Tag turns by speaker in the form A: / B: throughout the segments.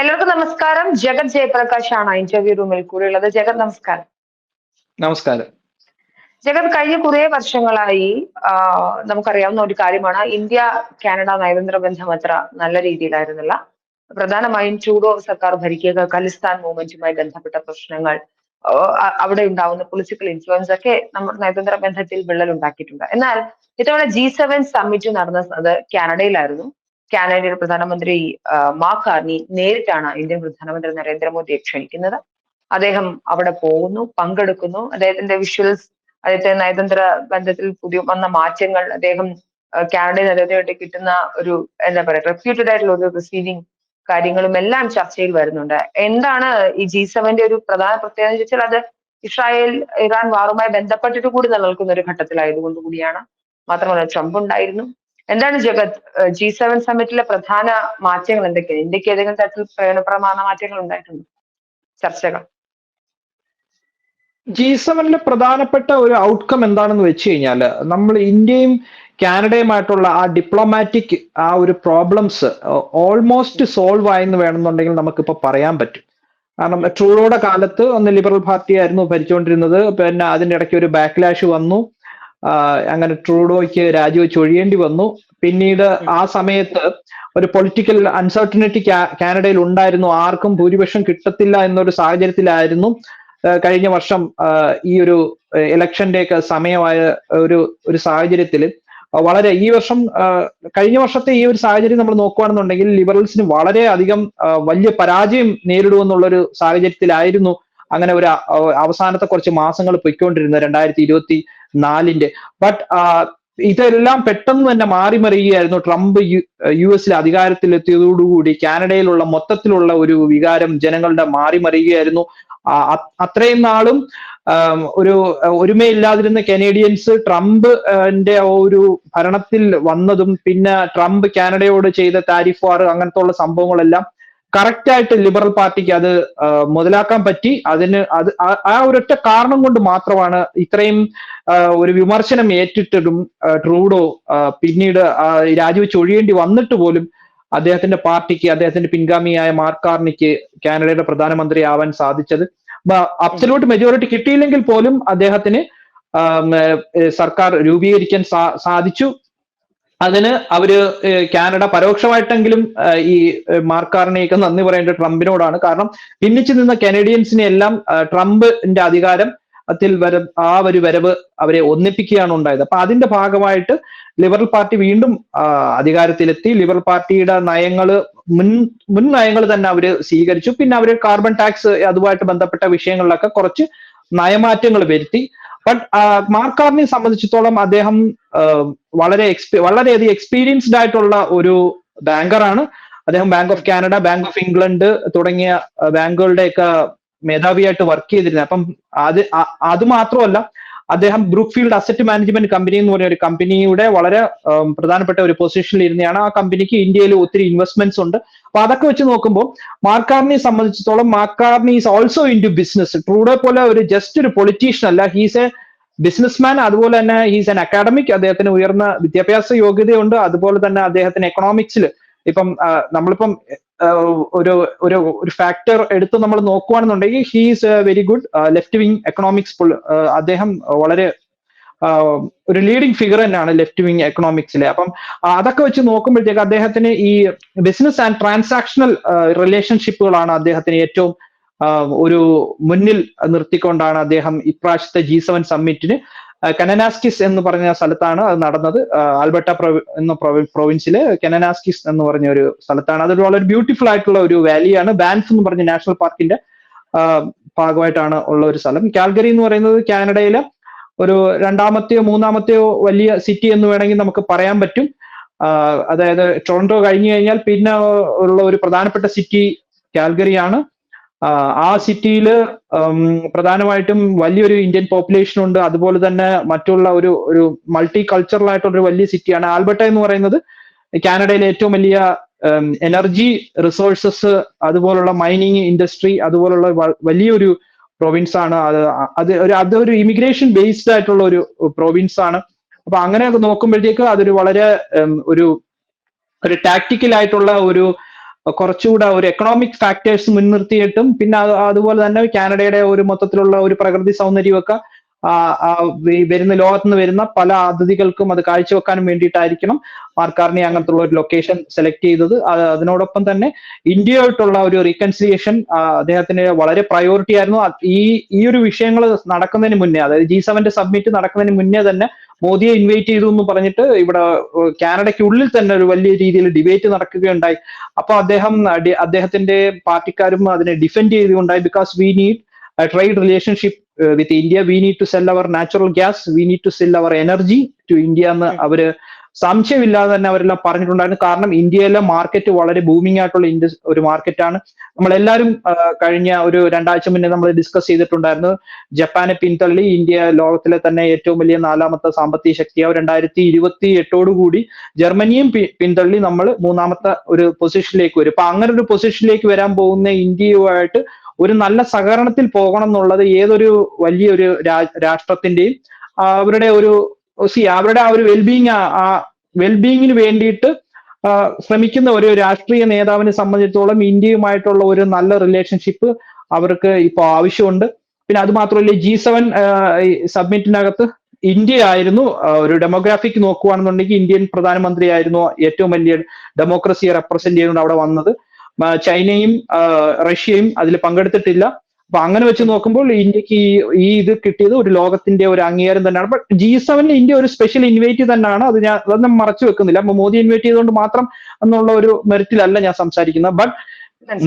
A: എല്ലാവർക്കും നമസ്കാരം. ജഗത് ജയപ്രകാശ് ആണ് ഇന്റർവ്യൂ റൂമിൽ കൂടെയുള്ളത്. ജഗത് നമസ്കാരം.
B: നമസ്കാരം.
A: ജഗത് കഴിഞ്ഞ കുറെ വർഷങ്ങളായി നമുക്കറിയാവുന്ന ഒരു കാര്യമാണ്. ഇന്ത്യ കാനഡ നയതന്ത്ര ബന്ധം അത്ര നല്ല രീതിയിലായിരുന്നില്ല. പ്രധാനമായും ട്രൂഡോ സർക്കാർ ഭരിക്കുക ഖലിസ്ഥാൻ മൂവ്മെന്റുമായി ബന്ധപ്പെട്ട പ്രശ്നങ്ങൾ അവിടെ ഉണ്ടാവുന്ന പൊളിറ്റിക്കൽ ഇൻഫ്ലുവൻസ് ഒക്കെ നമ്മുടെ നയതന്ത്ര ബന്ധത്തിൽ വിള്ളൽ ഉണ്ടാക്കിയിട്ടുണ്ട് എന്നാൽ ഇത്തവണ ജി സെവൻ സമ്മിറ്റ് നടന്നത് കാനഡയിലായിരുന്നു. കാനഡയുടെ പ്രധാനമന്ത്രി മാർക്ക് കാർണി നേരിട്ടാണ് ഇന്ത്യൻ പ്രധാനമന്ത്രി നരേന്ദ്രമോദിയെ ക്ഷണിക്കുന്നത്. അദ്ദേഹം അവിടെ പോകുന്നു പങ്കെടുക്കുന്നു. അദ്ദേഹത്തിന്റെ വിഷ്വൽസ് അദ്ദേഹത്തെ നയതന്ത്ര ബന്ധത്തിൽ പുതിയ വന്ന മാറ്റങ്ങൾ അദ്ദേഹം കാനഡ നരേന്ദ്രമോദി കിട്ടുന്ന ഒരു എന്താ പറയുക റെപ്യൂട്ടഡ് ആയിട്ടുള്ള ഒരു റിസീവിങ് കാര്യങ്ങളും എല്ലാം ചർച്ചയിൽ വരുന്നുണ്ട്. എന്താണ് ഈ ജി സെവന്റെ ഒരു പ്രധാന പ്രത്യേകത എന്ന് ചോദിച്ചാൽ അത് ഇസ്രായേൽ ഇറാൻ വാറുമായി ബന്ധപ്പെട്ടിട്ട് കൂടി നിലനിൽക്കുന്ന ഒരു ഘട്ടത്തിലായതുകൊണ്ട് കൂടിയാണ്. മാത്രമല്ല ട്രംപ് ഉണ്ടായിരുന്നു. എന്താണ് ജഗത് ജി സെവൻ സമ്മിറ്റിലെ പ്രധാന മാറ്റങ്ങൾ എന്തൊക്കെയാണ്? ഇന്ത്യയ്ക്ക് ഏതെങ്കിലും തരത്തിൽ പ്രയോജനപ്രമാണ മാറ്റങ്ങൾ ഉണ്ടായിട്ടുണ്ട്? ചർച്ചകൾ.
B: ജി സെവനിലെ പ്രധാനപ്പെട്ട ഒരു ഔട്ട്കം എന്താണെന്ന് വെച്ച് കഴിഞ്ഞാൽ നമ്മൾ ഇന്ത്യയും കാനഡയുമായിട്ടുള്ള ആ ഡിപ്ലോമാറ്റിക് ആ ഒരു പ്രോബ്ലംസ് ഓൾമോസ്റ്റ് സോൾവ് ആയെന്ന് വേണമെന്നുണ്ടെങ്കിൽ നമുക്കിപ്പോൾ പറയാൻ പറ്റും. കാരണം ട്രൂഡോയുടെ കാലത്ത് ഒന്ന് ലിബറൽ പാർട്ടി ആയിരുന്നു ഭരിച്ചുകൊണ്ടിരുന്നത്. പിന്നെ അതിന്റെ ഇടയ്ക്ക് ഒരു ബാക്ക്ലാഷ് വന്നു. അങ്ങനെ ട്രൂഡോയ്ക്ക് രാജിവെച്ച് ഒഴിയേണ്ടി വന്നു. പിന്നീട് ആ സമയത്ത് ഒരു പൊളിറ്റിക്കൽ അൺസർട്ടനിറ്റി കാനഡയിൽ ഉണ്ടായിരുന്നു. ആർക്കും ഭൂരിപക്ഷം കിട്ടത്തില്ല എന്നൊരു സാഹചര്യത്തിലായിരുന്നു. കഴിഞ്ഞ വർഷം ഈ ഒരു ഇലക്ഷന്റെ ഒക്കെ സമയമായ ഒരു ഒരു സാഹചര്യത്തിൽ. വളരെ ഈ വർഷം കഴിഞ്ഞ വർഷത്തെ ഈ ഒരു സാഹചര്യം നമ്മൾ നോക്കുകയാണെന്നുണ്ടെങ്കിൽ ലിബറൽസിന് വളരെ അധികം വലിയ പരാജയം നേരിടുമെന്നുള്ളൊരു സാഹചര്യത്തിലായിരുന്നു അങ്ങനെ ഒരു അവസാനത്തെ കുറച്ച് മാസങ്ങൾ പൊയ്ക്കൊണ്ടിരുന്നത് രണ്ടായിരത്തി ഇരുപത്തി നാലിന്റെ ബട്ട് ഇതെല്ലാം പെട്ടെന്ന് തന്നെ മാറി മറിയുകയായിരുന്നു ട്രംപ് യു എസിൽ അധികാരത്തിലെത്തിയതോടുകൂടി. കാനഡയിലുള്ള മൊത്തത്തിലുള്ള ഒരു വികാരം ജനങ്ങളുടെ മാറി മറിയുകയായിരുന്നു അത്രയും നാളും ഒരു ഒരുമയില്ലാതിരുന്ന കനേഡിയൻസ് ട്രംപ് ന്റെ ഒരു ഭരണത്തിൽ വന്നതും പിന്നെ ട്രംപ് കാനഡയോട് ചെയ്ത താരിഫ് വാർ അങ്ങനത്തെ ഉള്ള സംഭവങ്ങളെല്ലാം കറക്റ്റ് ആയിട്ട് ലിബറൽ പാർട്ടിക്ക് അത് മുതലാക്കാൻ പറ്റി. അതിന് അത് ആ- ഒരൊറ്റ കാരണം കൊണ്ട് മാത്രമാണ് ഇത്രയും ഒരു വിമർശനം ഏറ്റിട്ടതും ട്രൂഡോ പിന്നീട് രാജിവെച്ച് ഒഴിയേണ്ടി വന്നിട്ട് പോലും അദ്ദേഹത്തിന്റെ പാർട്ടിക്ക് അദ്ദേഹത്തിന്റെ പിൻഗാമിയായ മാർക്കാർണിക്ക് കാനഡയുടെ പ്രധാനമന്ത്രി ആവാൻ സാധിച്ചത്. അബ്സല്യൂട്ട് മെജോറിറ്റി കിട്ടിയില്ലെങ്കിൽ പോലും അദ്ദേഹത്തിന് സർക്കാർ രൂപീകരിക്കാൻ സാധിച്ചു. അതിന് അവർ കാനഡ പരോക്ഷമായിട്ടെങ്കിലും ഈ മാർക്കാറിനെയൊക്കെ നന്ദി പറയേണ്ടത് ട്രംപിനോടാണ്. കാരണം ഭിന്നിച്ചു നിന്ന കനേഡിയൻസിനെ എല്ലാം ട്രംപിന്റെ അധികാരം ത്തിൽ വര ആ ഒരു വരവ് അവരെ ഒന്നിപ്പിക്കുകയാണ് ഉണ്ടായത്. അപ്പൊ അതിന്റെ ഭാഗമായിട്ട് ലിബറൽ പാർട്ടി വീണ്ടും അധികാരത്തിലെത്തി. ലിബറൽ പാർട്ടിയുടെ നയങ്ങൾ മുൻ മുൻ നയങ്ങൾ തന്നെ അവർ സ്വീകരിച്ചു. പിന്നെ അവർ കാർബൺ ടാക്സ് അതുമായിട്ട് ബന്ധപ്പെട്ട വിഷയങ്ങളിലൊക്കെ കുറച്ച് നയമാറ്റങ്ങൾ വരുത്തി. ബട്ട് മാർക്കാറിനെ സംബന്ധിച്ചിടത്തോളം അദ്ദേഹം വളരെ എക്സ്പീ വളരെയധികം എക്സ്പീരിയൻസ്ഡ് ആയിട്ടുള്ള ഒരു ബാങ്കറാണ് അദ്ദേഹം bank of Canada bank of England തുടങ്ങിയ ബാങ്കുകളുടെയൊക്കെ മേധാവിയായിട്ട് വർക്ക് ചെയ്തിരുന്നത്. അപ്പം അത് അത് മാത്രമല്ല അദ്ദേഹം ബ്രൂക്ക്ഫീൽഡ് അസറ്റ് മാനേജ്മെന്റ് കമ്പനി എന്ന് പറയുന്ന ഒരു കമ്പനിയുടെ വളരെ പ്രധാനപ്പെട്ട ഒരു പൊസിഷനിൽ ഇരുന്നെയാണ്. ആ കമ്പനിക്ക് ഇന്ത്യയിൽ ഒത്തിരി ഇൻവെസ്റ്റ്മെന്റ്സ് ഉണ്ട്. അപ്പൊ അതൊക്കെ വെച്ച് നോക്കുമ്പോൾ മാർക്കാർണിയെ സംബന്ധിച്ചിടത്തോളം Mark Carney is also into business Trudeau പോലെ ഒരു ജസ്റ്റ് ഒരു പൊളിറ്റീഷ്യൻ അല്ല. ഹീസ് എ ബിസിനസ്മാൻ അതുപോലെ തന്നെ ഹീസ് എൻ അക്കാഡമിക് അദ്ദേഹത്തിന് ഉയർന്ന വിദ്യാഭ്യാസ യോഗ്യതയുണ്ട്. അതുപോലെ തന്നെ അദ്ദേഹത്തിന് എക്കണോമിക്സിൽ ഇപ്പം നമ്മളിപ്പം ഒരു ഒരു ഒരു ഫാക്ടർ എടുത്ത് നമ്മൾ നോക്കുകയാണെന്നുണ്ടെങ്കിൽ he's very good left wing economics അദ്ദേഹം വളരെ ഒരു ലീഡിങ് ഫിഗർ തന്നെയാണ് ലെഫ്റ്റ് വിങ് എക്കണോമിക്സിലെ അപ്പം അതൊക്കെ വെച്ച് നോക്കുമ്പോഴത്തേക്ക് അദ്ദേഹത്തിന് ഈ ബിസിനസ് ആൻഡ് ട്രാൻസാക്ഷണൽ റിലേഷൻഷിപ്പുകളാണ് അദ്ദേഹത്തിന് ഏറ്റവും ഒരു മുന്നിൽ നിർത്തിക്കൊണ്ടാണ് അദ്ദേഹം ഇപ്രാവശ്യത്തെ ജി സെവൻ സമ്മിറ്റിന് കനനാസ്കിസ് എന്ന് പറഞ്ഞ സ്ഥലത്താണ് അത് നടന്നത്. ആൽബർട്ട എന്ന പ്രൊവിൻസിൽ കനനാസ്കിസ് എന്ന് പറഞ്ഞ ഒരു സ്ഥലത്താണ്. അതൊരു വളരെ ബ്യൂട്ടിഫുൾ ആയിട്ടുള്ള ഒരു വാലിയാണ്. ബാൻഫ് എന്ന് പറഞ്ഞ നാഷണൽ പാർക്കിന്റെ ഭാഗമായിട്ടാണ് ഉള്ള ഒരു സ്ഥലം. കാൽഗറി എന്ന് പറയുന്നത് കാനഡയിലെ ഒരു രണ്ടാമത്തെയോ മൂന്നാമത്തെയോ വലിയ സിറ്റി എന്ന് വേണമെങ്കിൽ നമുക്ക് പറയാൻ പറ്റും. അതായത് ടൊറന്റോ കഴിഞ്ഞു കഴിഞ്ഞാൽ പിന്നെ ഉള്ള ഒരു പ്രധാനപ്പെട്ട സിറ്റി കാൽഗറിയാണ്. ആ, സിറ്റിയിൽ പ്രധാനമായിട്ടും വലിയൊരു ഇന്ത്യൻ പോപ്പുലേഷൻ ഉണ്ട്. അതുപോലെ തന്നെ മറ്റുള്ള ഒരു ഒരു മൾട്ടി കൾച്ചറൽ ആയിട്ടുള്ള ഒരു വലിയ സിറ്റിയാണ് ആൽബർട്ട എന്ന് പറയുന്നത്. കാനഡയിലെ ഏറ്റവും വലിയ എനർജി റിസോഴ്സസ് അതുപോലുള്ള മൈനിങ് ഇൻഡസ്ട്രി അതുപോലുള്ള വലിയൊരു പ്രൊവിൻസ് ആണ് അത് അത് ഒരു അതൊരു ഇമിഗ്രേഷൻ ബേസ്ഡ് ആയിട്ടുള്ള ഒരു പ്രൊവിൻസ് ആണ് അപ്പൊ അങ്ങനെയൊക്കെ നോക്കുമ്പോഴത്തേക്ക് അതൊരു വളരെ ഒരു ഒരു ടാക്ടിക്കൽ ആയിട്ടുള്ള ഒരു കുറച്ചുകൂടെ ഒരു എക്കണോമിക് ഫാക്ടേഴ്സ് മുൻനിർത്തിയിട്ടും പിന്നെ അതുപോലെ തന്നെ കാനഡയുടെ ഒരു മൊത്തത്തിലുള്ള ഒരു പ്രകൃതി സൗന്ദര്യമൊക്കെ വരുന്ന ലോകത്ത് നിന്ന് വരുന്ന പല അതിഥികൾക്കും അത് കാഴ്ചവെക്കാനും വേണ്ടിയിട്ടായിരിക്കണം മാർക്കാർണി അങ്ങനത്തെ ഒരു ലൊക്കേഷൻ സെലക്ട് ചെയ്തത്. അത് അതിനോടൊപ്പം തന്നെ ഇന്ത്യയായിട്ടുള്ള ഒരു റീകൺസിലിയേഷൻ അദ്ദേഹത്തിന് വളരെ പ്രയോറിറ്റി ആയിരുന്നു. ഈ ഈ ഒരു വിഷയങ്ങൾ നടക്കുന്നതിന് മുന്നേ അതായത് ജി സെവന്റെ സബ്മിറ്റ് നടക്കുന്നതിന് മുന്നേ തന്നെ മോദിയെ ഇൻവൈറ്റ് ചെയ്തു എന്ന് പറഞ്ഞിട്ട് ഇവിടെ കാനഡയ്ക്കുള്ളിൽ തന്നെ ഒരു വലിയ രീതിയിൽ ഡിബേറ്റ് നടക്കുകയുണ്ടായി. അപ്പൊ അദ്ദേഹം അദ്ദേഹത്തിന്റെ പാർട്ടിക്കാരും അതിനെ defend ചെയ്തുകൊണ്ടായി because we need trade relationship with India we need to sell our natural gas we need to sell our energy to India എന്ന് അവർ സംശയമില്ലാതെ തന്നെ അവരെല്ലാം പറഞ്ഞിട്ടുണ്ടായിരുന്നു. കാരണം ഇന്ത്യയിലെ മാർക്കറ്റ് വളരെ ബൂമിംഗ് ആയിട്ടുള്ള ഇൻഡസ് ഒരു മാർക്കറ്റാണ് നമ്മളെല്ലാവരും കഴിഞ്ഞ ഒരു രണ്ടാഴ്ച മുന്നേ നമ്മൾ ഡിസ്കസ് ചെയ്തിട്ടുണ്ടായിരുന്നു. ജപ്പാനെ പിന്തള്ളി ഇന്ത്യ ലോകത്തിലെ തന്നെ ഏറ്റവും വലിയ നാലാമത്തെ സാമ്പത്തിക ശക്തിയാവും രണ്ടായിരത്തി ഇരുപത്തി എട്ടോടുകൂടി ജർമ്മനിയും പിന്തള്ളി നമ്മൾ മൂന്നാമത്തെ ഒരു പൊസിഷനിലേക്ക് വരും. അപ്പൊ അങ്ങനെ ഒരു പൊസിഷനിലേക്ക് വരാൻ പോകുന്ന ഇന്ത്യയുമായിട്ട് ഒരു നല്ല സഹകരണത്തിൽ പോകണം എന്നുള്ളത് ഏതൊരു വലിയൊരു രാഷ്ട്രത്തിന്റെയും അവരുടെ ഒരു സി അവരുടെ ആ ഒരു വെൽബീങ് ആ വെൽബീങ്ങിന് വേണ്ടിയിട്ട് ശ്രമിക്കുന്ന ഒരു രാഷ്ട്രീയ നേതാവിനെ സംബന്ധിച്ചിടത്തോളം ഇന്ത്യയുമായിട്ടുള്ള ഒരു നല്ല റിലേഷൻഷിപ്പ് അവർക്ക് ഇപ്പോൾ ആവശ്യമുണ്ട്. പിന്നെ അത് മാത്രമല്ല ജി സെവൻ സബ്മിറ്റിനകത്ത് ഇന്ത്യ ആയിരുന്നു ഒരു ഡെമോഗ്രാഫിക് നോക്കുകയാണെന്നുണ്ടെങ്കിൽ ഇന്ത്യൻ പ്രധാനമന്ത്രി ആയിരുന്നു ഏറ്റവും വലിയ ഡെമോക്രസിയെ റെപ്രസെന്റ് ചെയ്തുകൊണ്ട് അവിടെ വന്നത്. ചൈനയും റഷ്യയും അതിൽ പങ്കെടുത്തിട്ടില്ല. അപ്പൊ അങ്ങനെ വെച്ച് നോക്കുമ്പോൾ ഇന്ത്യയ്ക്ക് ഈ ഈ ഇത് കിട്ടിയത് ഒരു ലോകത്തിന്റെ ഒരു അംഗീകാരം തന്നെയാണ്. ബട്ട് ജി സെവനിൽ ഇന്ത്യ ഒരു സ്പെഷ്യൽ ഇൻവൈറ്റ് തന്നെയാണ്. അത് ഞാൻ അതൊന്നും മറച്ചു വെക്കുന്നില്ല. അപ്പൊ മോദി ഇൻവൈറ്റ് ചെയ്തുകൊണ്ട് മാത്രം എന്നുള്ള ഒരു മെറിറ്റിലല്ല ഞാൻ സംസാരിക്കുന്നത്. ബട്ട്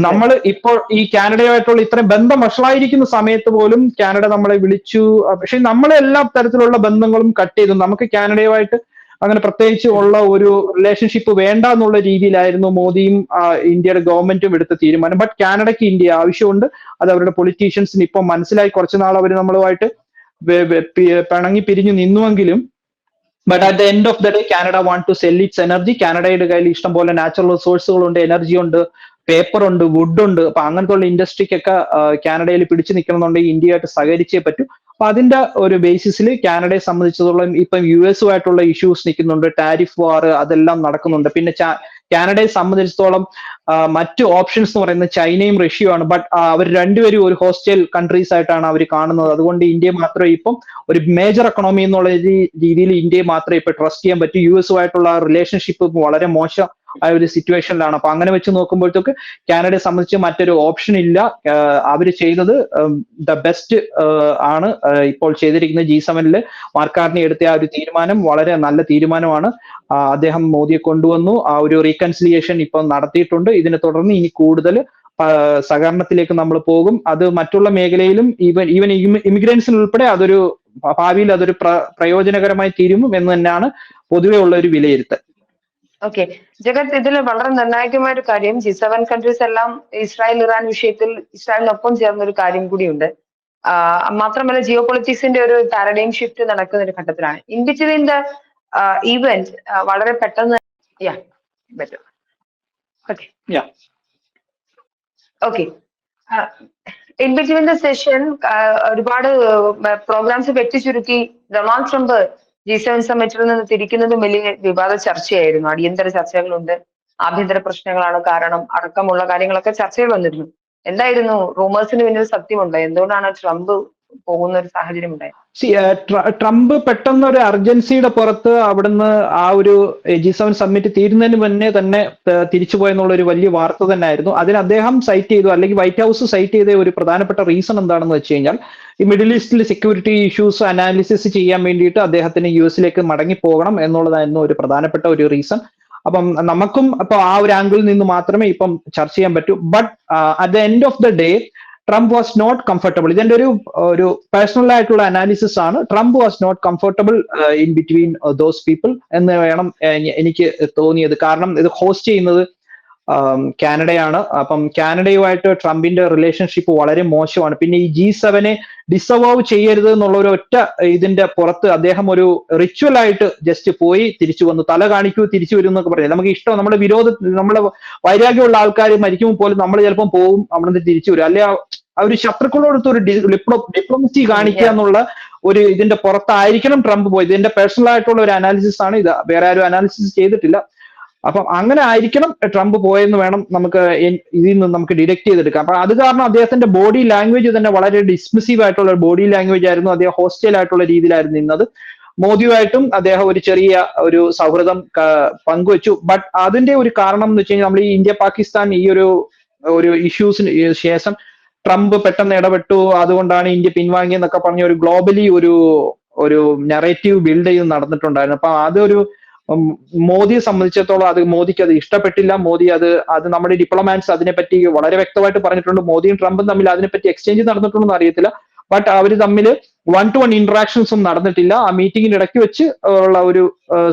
B: നമ്മൾ ഇപ്പോൾ ഈ കാനഡയുമായിട്ടുള്ള ഇത്രയും ബന്ധം വഷളായിരിക്കുന്ന സമയത്ത് പോലും കാനഡ നമ്മളെ വിളിച്ചു. പക്ഷെ നമ്മളെ എല്ലാ തരത്തിലുള്ള ബന്ധങ്ങളും കട്ട് ചെയ്തു. നമുക്ക് കാനഡയുമായിട്ട് അങ്ങനെ പ്രത്യേകിച്ച് ഉള്ള ഒരു റിലേഷൻഷിപ്പ് വേണ്ട എന്നുള്ള രീതിയിലായിരുന്നു മോദിയും ഇന്ത്യയുടെ ഗവൺമെന്റും എടുത്ത തീരുമാനം. ബട്ട് കാനഡയ്ക്ക് ഇന്ത്യ ആവശ്യമുണ്ട്. അത് അവരുടെ പൊളിറ്റീഷ്യൻസിന് ഇപ്പം മനസ്സിലായി. കുറച്ച് നാൾ അവർ നമ്മളുമായിട്ട് പിണങ്ങി പിരിഞ്ഞു നിന്നുവെങ്കിലും but at the end of the day Canada want to sell its energy കാനഡയുടെ കയ്യിൽ ഇഷ്ടം പോലെ നാച്ചുറൽ റിസോഴ്സുകളുണ്ട് എനർജി ഉണ്ട് പേപ്പർ ഉണ്ട് വുഡ് ഉണ്ട്. അപ്പൊ അങ്ങനത്തെ ഉള്ള ഇൻഡസ്ട്രിക്കൊക്കെ കാനഡയിൽ പിടിച്ചു നിൽക്കണമെന്നുണ്ടെങ്കിൽ ഇന്ത്യയായിട്ട് സഹകരിച്ചേ പറ്റൂ. അപ്പൊ അതിന്റെ ഒരു ബേസിസിൽ കാനഡയെ സംബന്ധിച്ചിടത്തോളം ഇപ്പം യു എസുമായിട്ടുള്ള ഇഷ്യൂസ് നിൽക്കുന്നുണ്ട് ടാരിഫ് വാർ അതെല്ലാം നടക്കുന്നുണ്ട്. പിന്നെ കാനഡയെ സംബന്ധിച്ചിടത്തോളം മറ്റു ഓപ്ഷൻസ് എന്ന് പറയുന്നത് ചൈനയും റഷ്യയുമാണ് ബട്ട് അവർ രണ്ടുപേരും ഒരു ഹോസ്റ്റൽ കൺട്രീസ് ആയിട്ടാണ് അവർ കാണുന്നത്. അതുകൊണ്ട് ഇന്ത്യ മാത്രമേ ഇപ്പം ഒരു മേജർ എക്കണോമി എന്നുള്ള രീതിയിൽ ഇന്ത്യയെ മാത്രമേ ഇപ്പൊ ട്രസ്റ്റ് ചെയ്യാൻ പറ്റൂ. യു എസുമായിട്ടുള്ള റിലേഷൻഷിപ്പ് വളരെ മോശം ആ ഒരു സിറ്റുവേഷനിലാണ് അപ്പൊ അങ്ങനെ വെച്ച് നോക്കുമ്പോഴത്തേക്ക് കാനഡയെ സംബന്ധിച്ച് മറ്റൊരു ഓപ്ഷൻ ഇല്ല. അവർ ചെയ്തത് ദ ബെസ്റ്റ് ആണ്. ഇപ്പോൾ ചെയ്തിരിക്കുന്ന ജി സെവനിൽ മാർക്കാർണി എടുത്ത ആ ഒരു തീരുമാനം വളരെ നല്ല തീരുമാനമാണ്. അദ്ദേഹം മോദിയെ കൊണ്ടുവന്നു. ആ ഒരു റീകൺസിലിയേഷൻ ഇപ്പം നടത്തിയിട്ടുണ്ട്. ഇതിനെ തുടർന്ന് ഇനി കൂടുതൽ സഹകരണത്തിലേക്ക് നമ്മൾ പോകും. അത് മറ്റുള്ള മേഖലയിലും ഈവൻ ഈവൻ ഇമിഗ്രൻസിന് ഉൾപ്പെടെ അതൊരു ഭാവിയിൽ അതൊരു പ്ര- പ്രയോജനകരമായി തീരും എന്ന് തന്നെയാണ് പൊതുവെ ഉള്ള ഒരു വിലയിരുത്തൽ.
A: ഓക്കെ ജഗത് ഇതിൽ വളരെ നിർണായകമായ ഒരു കാര്യം ജി സെവൻ കൺട്രീസ് എല്ലാം ഇസ്രായേൽ ഇറാൻ വിഷയത്തിൽ ഇസ്രായേലിനൊപ്പം ചേർന്ന ഒരു കാര്യം കൂടിയുണ്ട്. മാത്രമല്ല ജിയോ പൊളിറ്റിക്സിന്റെ ഒരു പാരഡൈം ഷിഫ്റ്റ് നടക്കുന്ന ഒരു ഘട്ടത്തിലാണ്. ഇൻ ബിറ്റ്വീൻ ദ ഈവന്റ് വളരെ പെട്ടെന്ന് ya better okay. Okay in between the session ഒരുപാട് പ്രോഗ്രാംസ് വെട്ടിച്ചുരുക്കി ഡൊണാൾഡ് ട്രംപ് ജി സെവൻ സമ്മിറ്റിൽ നിന്ന് തിരിക്കുന്നതും വലിയ വിവാദ ചർച്ചയായിരുന്നു. അടിയന്തര ചർച്ചകളുണ്ട്. ആഭ്യന്തര പ്രശ്നങ്ങളാണ് കാരണം അടക്കമുള്ള കാര്യങ്ങളൊക്കെ ചർച്ചയിൽ വന്നിരുന്നു. എന്തായിരുന്നു? റൂമേഴ്സിന് പിന്നിൽ സത്യമുണ്ടോ? എന്തുകൊണ്ടാണ് ട്രംപ് പോകുന്ന ഒരു സാഹചര്യം
B: ഉണ്ടായി. ട്രംപ് പെട്ടെന്ന് ഒരു അർജൻസിയുടെ പുറത്ത് അവിടുന്ന് ആ ഒരു ജി സെവൻ സമ്മിറ്റ് തീരുന്നതിന് മുന്നേ തന്നെ തിരിച്ചു പോയെന്നുള്ള ഒരു വലിയ വാർത്ത തന്നെ ആയിരുന്നു അതിന് അദ്ദേഹം സൈറ്റ് ചെയ്തു അല്ലെങ്കിൽ വൈറ്റ് ഹൗസ് സൈറ്റ് ചെയ്ത ഒരു പ്രധാനപ്പെട്ട റീസൺ എന്താണെന്ന് വെച്ച് കഴിഞ്ഞാൽ ഈ മിഡിൽ ഈസ്റ്റിൽ സെക്യൂരിറ്റി ഇഷ്യൂസ് അനാലിസിസ് ചെയ്യാൻ വേണ്ടിയിട്ട് അദ്ദേഹത്തിന് യു എസിലേക്ക് മടങ്ങി പോകണം എന്നുള്ളതായിരുന്നു ഒരു പ്രധാനപ്പെട്ട ഒരു റീസൺ. അപ്പം നമുക്കും അപ്പൊ ആ ഒരു ആംഗിളിൽ നിന്ന് മാത്രമേ ഇപ്പം ചർച്ച ചെയ്യാൻ പറ്റൂ. But at the end of the day Trump was not comfortable ഇതിന്റെ ഒരു ഒരു പേഴ്സണൽ ആയിട്ടുള്ള അനാലിസിസ് ആണ്. Trump was not comfortable in between those people എന്ന് വേണം എനിക്ക് തോന്നിയത്. കാരണം ഇത് ഹോസ്റ്റ് ചെയ്യുന്നത് കാനഡയാണ്. അപ്പം കാനഡയുമായിട്ട് ട്രംപിന്റെ റിലേഷൻഷിപ്പ് വളരെ മോശമാണ്. പിന്നെ ഈ ജി സെവനെ ഡിസവോവ് ചെയ്യരുത് എന്നുള്ള ഒരു ഒറ്റ ഇതിന്റെ പുറത്ത് അദ്ദേഹം ഒരു റിച്വൽ ആയിട്ട് ജസ്റ്റ് പോയി തിരിച്ചു വന്നു. തല കാണിക്കൂ തിരിച്ചു വരും എന്നൊക്കെ പറഞ്ഞു. നമുക്ക് ഇഷ്ടം നമ്മുടെ വിരോധ നമ്മുടെ വൈരാഗ്യമുള്ള ആൾക്കാർ മരിക്കുമ്പോൾ പോലും നമ്മൾ ചിലപ്പം പോവും അവിടെ നിന്ന് തിരിച്ചു വരും. അല്ലെ ആ ഒരു ശത്രുക്കളോടൊത്ത് ഒരു ഡിപ്ലോമസി കാണിക്കുക എന്നുള്ള ഒരു ഇതിന്റെ പുറത്തായിരിക്കണം ട്രംപ് പോയത്. ഇതിന്റെ പേഴ്സണൽ ആയിട്ടുള്ള ഒരു അനാലിസിസ് ആണ് ഇത്. വേറെ ആരും അനാലിസിസ് ചെയ്തിട്ടില്ല. അപ്പം അങ്ങനെ ആയിരിക്കണം ട്രംപ് പോയെന്ന് വേണം നമുക്ക് ഇതിൽ നിന്ന് നമുക്ക് ഡിഡക്ട് ചെയ്തെടുക്കാം അപ്പൊ അത് കാരണം അദ്ദേഹത്തിന്റെ ബോഡി ലാംഗ്വേജ് തന്നെ വളരെ ഡിസ്മിസീവ് ആയിട്ടുള്ള ഒരു ബോഡി ലാംഗ്വേജ് ആയിരുന്നു. അദ്ദേഹം ഹോസ്റ്റൈൽ ആയിട്ടുള്ള രീതിയിലായിരുന്നു നിന്നത്. മോദിയുമായിട്ടും അദ്ദേഹം ഒരു ചെറിയ ഒരു സൗഹൃദം പങ്കുവച്ചു. ബട്ട് അതിന്റെ ഒരു കാരണം എന്ന് വെച്ച് കഴിഞ്ഞാൽ നമ്മൾ ഈ ഇന്ത്യ പാകിസ്ഥാൻ ഈ ഒരു ഒരു ഇഷ്യൂസിന് ശേഷം ട്രംപ് പെട്ടെന്ന് ഇടപെട്ടു. അതുകൊണ്ടാണ് ഇന്ത്യ പിൻവാങ്ങിയെന്നൊക്കെ പറഞ്ഞ ഒരു ഗ്ലോബലി ഒരു ഒരു നെറേറ്റീവ് ബിൽഡ് ചെയ്ത് നടന്നിട്ടുണ്ടായിരുന്നു അപ്പൊ അതൊരു മോദിയെ സംബന്ധിച്ചിടത്തോളം അത് മോദിക്ക് അത് ഇഷ്ടപ്പെട്ടില്ല. മോദി അത് അത് നമ്മുടെ ഡിപ്ലോമാറ്റ്സ് അതിനെപ്പറ്റി വളരെ വ്യക്തമായിട്ട് പറഞ്ഞിട്ടുണ്ട്. മോദിയും ട്രംപും തമ്മിൽ അതിനെപ്പറ്റി എക്സ്ചേഞ്ച് നടന്നിട്ടുണ്ടെന്ന് അറിയത്തില്ല. ബട്ട് അവർ തമ്മിൽ വൺ ടു വൺ ഒന്നും നടന്നിട്ടില്ല. ആ മീറ്റിംഗിന് ഇടയ്ക്ക് വെച്ച് ഉള്ള ഒരു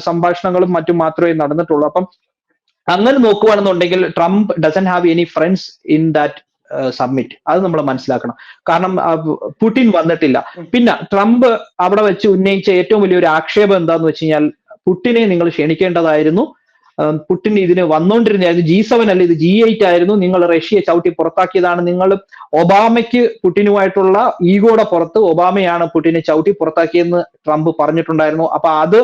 B: സംഭാഷണങ്ങളും മറ്റും മാത്രമേ നടന്നിട്ടുള്ളൂ. അപ്പം അങ്ങനെ നോക്കുകയാണെന്നുണ്ടെങ്കിൽ Trump doesn't have any friends in that summit അത് നമ്മൾ മനസ്സിലാക്കണം. കാരണം പുടിൻ വന്നിട്ടില്ല. പിന്നെ ട്രംപ് അവിടെ വെച്ച് ഉന്നയിച്ച ഏറ്റവും വലിയൊരു ആക്ഷേപം എന്താന്ന് വെച്ച് കഴിഞ്ഞാൽ പുട്ടിനെ നിങ്ങൾ ക്ഷണിക്കേണ്ടതായിരുന്നു. പുട്ടിൻ ഇതിന് വന്നുകൊണ്ടിരുന്നായിരുന്നു ജി സെവൻ അല്ല ഇത് ജി എയ്റ്റ് ആയിരുന്നു. നിങ്ങൾ റഷ്യയെ ചവിട്ടി പുറത്താക്കിയതാണ് നിങ്ങൾ ഒബാമയ്ക്ക് പുട്ടിനുമായിട്ടുള്ള ഈഗോയുടെ പുറത്ത് ഒബാമയാണ് പുട്ടിനെ ചവിട്ടി പുറത്താക്കിയെന്ന് ട്രംപ് പറഞ്ഞിട്ടുണ്ടായിരുന്നു. അപ്പൊ അത്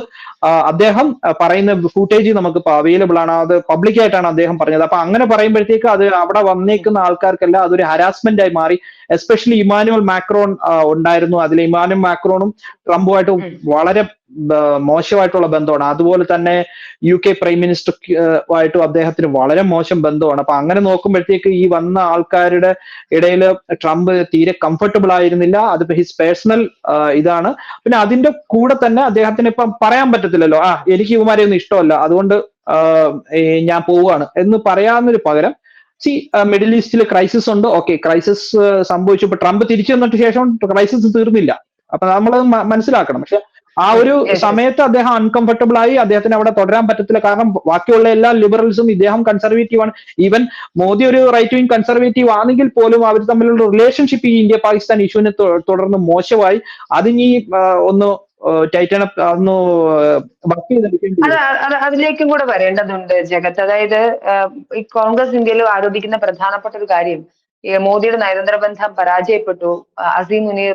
B: അദ്ദേഹം പറയുന്ന ഫുട്ടേജ് നമുക്ക് അവൈലബിൾ ആണ്. അത് പബ്ലിക് ആയിട്ടാണ് അദ്ദേഹം പറഞ്ഞത്. അപ്പൊ അങ്ങനെ പറയുമ്പോഴത്തേക്ക് അത് അവിടെ വന്നേക്കുന്ന ആൾക്കാർക്കെല്ലാം അതൊരു ഹരാസ്മെന്റ് ആയി മാറി. എസ്പെഷ്യലി ഇമാനുവൽ മാക്രോൺ ഉണ്ടായിരുന്നു. അതിൽ ഇമാനുവൽ മാക്രോണും ട്രംപുമായിട്ട് വളരെ മോശമായിട്ടുള്ള ബന്ധമാണ്. അതുപോലെ തന്നെ യു കെ പ്രൈം മിനിസ്റ്റർ ആയിട്ടും അദ്ദേഹത്തിന് വളരെ മോശം ബന്ധമാണ്. അപ്പൊ അങ്ങനെ നോക്കുമ്പോഴത്തേക്ക് ഈ വന്ന ആൾക്കാരുടെ ഇടയിൽ ട്രംപ് തീരെ കംഫർട്ടബിൾ ആയിരുന്നില്ല. അത് ഹിസ് പേഴ്സണൽ ഇതാണ്. പിന്നെ അതിന്റെ കൂടെ തന്നെ അദ്ദേഹത്തിന് ഇപ്പം പറയാൻ പറ്റത്തില്ലല്ലോ. ആ എനിക്ക് ഇവമാരെ ഒന്നും ഇഷ്ടമല്ല. അതുകൊണ്ട് ഞാൻ പോവുകയാണ് എന്ന് പറയാവുന്നൊരു പകരം സി മിഡിൽ ഈസ്റ്റിൽ ക്രൈസിസ് ഉണ്ട്. ഓക്കെ ക്രൈസിസ് സംഭവിച്ചു. ഇപ്പൊ ട്രംപ് തിരിച്ചു വന്നിട്ട് ശേഷം ക്രൈസിസ് തീർന്നില്ല. അപ്പൊ നമ്മളത് മനസ്സിലാക്കണം. പക്ഷെ ആ ഒരു. സമയത്ത് അദ്ദേഹം അൺകംഫർട്ടബിൾ ആയി. അദ്ദേഹത്തിന് അവിടെ തുടരാൻ പറ്റത്തില്ല. കാരണം ബാക്കിയുള്ള എല്ലാ ലിബറൽസും ഇദ്ദേഹം കൺസർവേറ്റീവ് ആണ്. ഈവൻ മോദി ഒരു റൈറ്റ് വിങ് കൺസർവേറ്റീവ് ആണെങ്കിൽ പോലും അവർ തമ്മിലുള്ള റിലേഷൻഷിപ്പ് ഈ ഇന്ത്യ പാകിസ്ഥാൻ ഇഷ്യൂവിനെ തുടർന്ന് മോശമായി. അതിനി ഒന്ന് ടൈറ്റൻ ഒന്ന്.
A: അതിലേക്കും കൂടെ വരേണ്ടതുണ്ട് ജഗത്. അതായത് ഈ കോൺഗ്രസ് ഇന്ത്യയിൽ ആരോപിക്കുന്ന പ്രധാനപ്പെട്ട ഒരു കാര്യം മോദിയുടെ നയതന്ത്ര ബന്ധം പരാജയപ്പെട്ടു. അസീം മുനീർ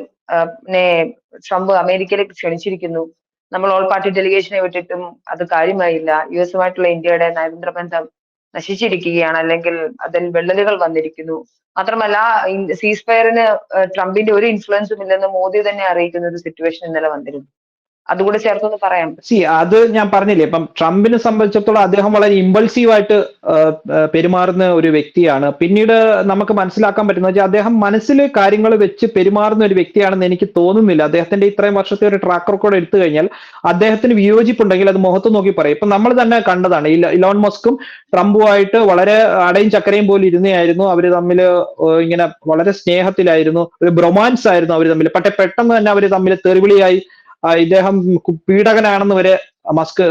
A: ട്രംപ് അമേരിക്കയിലേക്ക് ക്ഷണിച്ചിരിക്കുന്നു. നമ്മൾ ഓൾ പാർട്ടി ഡെലിഗേഷനെ വിട്ടിട്ടും അത് കാര്യമായില്ല. യു എസുമായിട്ടുള്ള ഇന്ത്യയുടെ നയതന്ത്ര ബന്ധം നശിച്ചിരിക്കുകയാണ്. അല്ലെങ്കിൽ അതിൽ വെള്ളലുകൾ വന്നിരിക്കുന്നു. മാത്രമല്ല സീസ്ഫയറിന് ട്രംപിന്റെ ഒരു ഇൻഫ്ലുവൻസും ഇല്ലെന്ന് മോദി തന്നെ അറിയിക്കുന്ന ഒരു സിറ്റുവേഷൻ ഇന്നലെ വന്നിരുന്നു. അതുകൂടെ ചേർത്തൊന്ന് പറയാം.
B: സി അത് ഞാൻ പറഞ്ഞില്ലേ ഇപ്പം ട്രംപിനെ സംബന്ധിച്ചിടത്തോളം അദ്ദേഹം വളരെ ഇമ്പൾസീവ് ആയിട്ട് ആ, ആ, പെരുമാറുന്ന ഒരു വ്യക്തിയാണ്. പിന്നീട് നമുക്ക് മനസ്സിലാക്കാൻ പറ്റുന്ന വെച്ചാൽ അദ്ദേഹം മനസ്സിൽ കാര്യങ്ങൾ വെച്ച് പെരുമാറുന്ന ഒരു വ്യക്തിയാണെന്ന് എനിക്ക് തോന്നുന്നില്ല. അദ്ദേഹത്തിന്റെ ഇത്രയും വർഷത്തെ ഒരു ട്രാക്ക് റെക്കോർഡ് എടുത്തു കഴിഞ്ഞാൽ അദ്ദേഹത്തിന് വിയോജിപ്പുണ്ടെങ്കിൽ അത് മുഖത്ത് നോക്കി പറയും. ഇപ്പൊ നമ്മൾ തന്നെ കണ്ടതാണ് ഇല- ഇലോൺ മസ്കും ട്രംപുമായിട്ട് വളരെ അടയും ചക്കരയും പോലെ ഇരുന്നയായിരുന്നു അവർ തമ്മിൽ ഇങ്ങനെ വളരെ സ്നേഹത്തിലായിരുന്നു. ഒരു ബ്രൊമാൻസ് ആയിരുന്നു അവർ തമ്മിൽ പക്ഷെ പെട്ടെന്ന് തന്നെ അവർ തമ്മിൽ തെറിവിളിയായി. ഇദ്ദേഹം പീഡകനാണെന്ന് വരെ മസ്ക്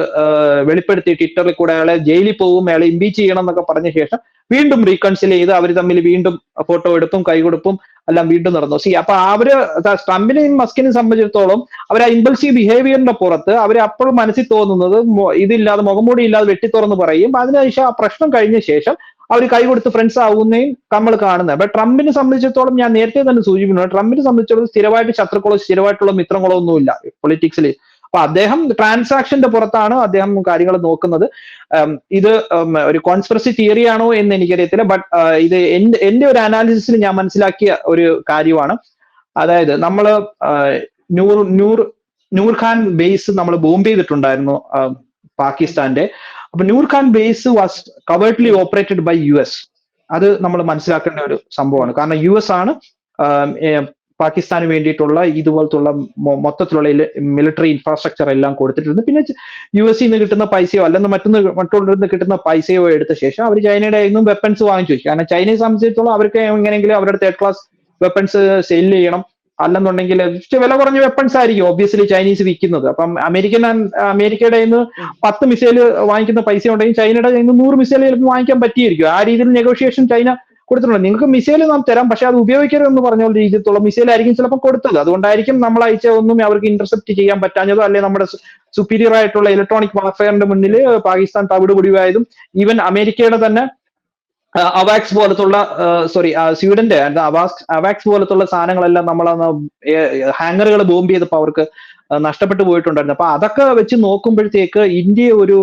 B: വെളിപ്പെടുത്തി ട്വിറ്ററിൽ കൂടെ അയാളെ ജയിലിൽ പോകും അയാളെ ഇമ്പീച്ച് ചെയ്യണം എന്നൊക്കെ പറഞ്ഞ ശേഷം വീണ്ടും റീകൺസിൽ ചെയ്ത് അവർ തമ്മിൽ വീണ്ടും ഫോട്ടോ എടുപ്പും കൈകൊടുപ്പും എല്ലാം വീണ്ടും നടന്നു. സി അപ്പൊ അവർ ട്രംപിനെയും മസ്കിനെയും സംബന്ധിച്ചിടത്തോളം അവർ ആ ഇമ്പൾസീവ് ബിഹേവിയറിന്റെ പുറത്ത് അവർ അപ്പോൾ മനസ്സിൽ തോന്നുന്നത് ഇതില്ലാതെ മുഖംമൂടി ഇല്ലാതെ വെട്ടി തുറന്ന് പറയും. അതിനുശേഷം ആ പ്രശ്നം കഴിഞ്ഞ ശേഷം അവർ കൈ കൊടുത്ത് ഫ്രണ്ട്സ് ആവുന്നതും നമ്മൾ കാണുന്നത്. അപ്പൊ ട്രംപിനെ സംബന്ധിച്ചിടത്തോളം ഞാൻ നേരത്തെ തന്നെ സൂചിപ്പിക്കുന്നു ട്രംപിനെ സംബന്ധിച്ചിടത്തോളം സ്ഥിരമായിട്ട് ശത്രുക്കളോ സ്ഥിരമായിട്ടുള്ള മിത്രങ്ങളോ ഒന്നുമില്ല പൊളിറ്റിക്സിൽ അപ്പൊ അദ്ദേഹം ട്രാൻസാക്ഷന്റെ പുറത്താണ് അദ്ദേഹം കാര്യങ്ങൾ നോക്കുന്നത്. ഇത് ഒരു കോൺസ്പിറസി തിയറി ആണോ എന്ന് എനിക്കറിയത്തില്ല. ബട്ട് ഇത് എന്റെ എന്റെ ഒരു അനാലിസിസിൽ ഞാൻ മനസ്സിലാക്കിയ ഒരു കാര്യമാണ്. അതായത് നമ്മൾ നൂർ നൂർ നൂർഖാൻ ബേസ് നമ്മൾ ബോംബ് ചെയ്തിട്ടുണ്ടായിരുന്നു പാകിസ്ഥാന്റെ. അപ്പൊ Nur Khan base was covertly operated by U S അത് നമ്മൾ മനസ്സിലാക്കേണ്ട ഒരു സംഭവമാണ്. കാരണം യു എസ് ആണ് പാകിസ്ഥാന് വേണ്ടിയിട്ടുള്ള ഇതുപോലത്തുള്ള മൊത്തത്തിലുള്ള മിലിറ്ററി ഇൻഫ്രാസ്ട്രക്ചർ എല്ലാം കൊടുത്തിട്ടുണ്ട്. പിന്നെ യു എസ് നിന്ന് കിട്ടുന്ന പൈസയോ അല്ലെന്ന് മറ്റൊന്ന് മറ്റുള്ളവരിൽ കിട്ടുന്ന പൈസയോ എടുത്ത ശേഷം അവർ ചൈനയുടെ നിന്നും വെപ്പൺസ് വാങ്ങിച്ചു കാരണം ചൈനയെ സംബന്ധിച്ചിടത്തോളം അവർക്ക് എങ്ങനെയെങ്കിലും അവരുടെ തേർഡ് ക്ലാസ് വെപ്പൺസ് സെയിൽ ചെയ്യണം. അല്ലെന്നുണ്ടെങ്കിൽ വില കുറഞ്ഞ വെപ്പൺസ് ആയിരിക്കും ഒബ്വിയസ്ലി ചൈനീസ് വിൽക്കുന്നത്. അപ്പം അമേരിക്കൻ അമേരിക്കയുടെ നിന്ന് പത്ത് മിസൈൽ വാങ്ങിക്കുന്ന പൈസ ഉണ്ടെങ്കിൽ ചൈനയുടെ നിന്ന് നൂറ് മിസൈൽ ചിലപ്പോൾ വാങ്ങിക്കാൻ പറ്റിയിരിക്കും. ആ രീതിയിൽ നെഗോഷിയേഷൻ ചൈന കൊടുത്തിട്ടുണ്ട്. നിങ്ങൾക്ക് മിസൈൽ നാം തരാം പക്ഷെ അത് ഉപയോഗിക്കരുതെന്ന് പറഞ്ഞ രീതിയിലുള്ള മിസൈൽ ആയിരിക്കും ചിലപ്പോൾ കൊടുത്തത്. അതുകൊണ്ടായിരിക്കും നമ്മൾ അയച്ച ഒന്നും അവർക്ക് ഇന്റർസെപ്റ്റ് ചെയ്യാൻ പറ്റാഞ്ഞതോ അല്ലെങ്കിൽ നമ്മുടെ സുപ്പീരിയർ ആയിട്ടുള്ള ഇലക്ട്രോണിക് വാർഫെയറിന്റെ മുന്നിൽ പാകിസ്ഥാൻ തവിട് പൊടിവായതും ഈവൻ അമേരിക്കയുടെ തന്നെ അവാക്സ് പോലത്തുള്ള സോറി സ്വീഡന്റെ അവാക്സ് അവാക്സ് പോലത്തുള്ള സാധനങ്ങളെല്ലാം നമ്മൾ ഹാങ്ങറുകൾ ബോംബ് ചെയ്തപ്പോൾ അവർക്ക് നഷ്ടപ്പെട്ടു പോയിട്ടുണ്ടായിരുന്നു. അപ്പൊ അതൊക്കെ വെച്ച് നോക്കുമ്പോഴത്തേക്ക് ഇന്ത്യ ഒരു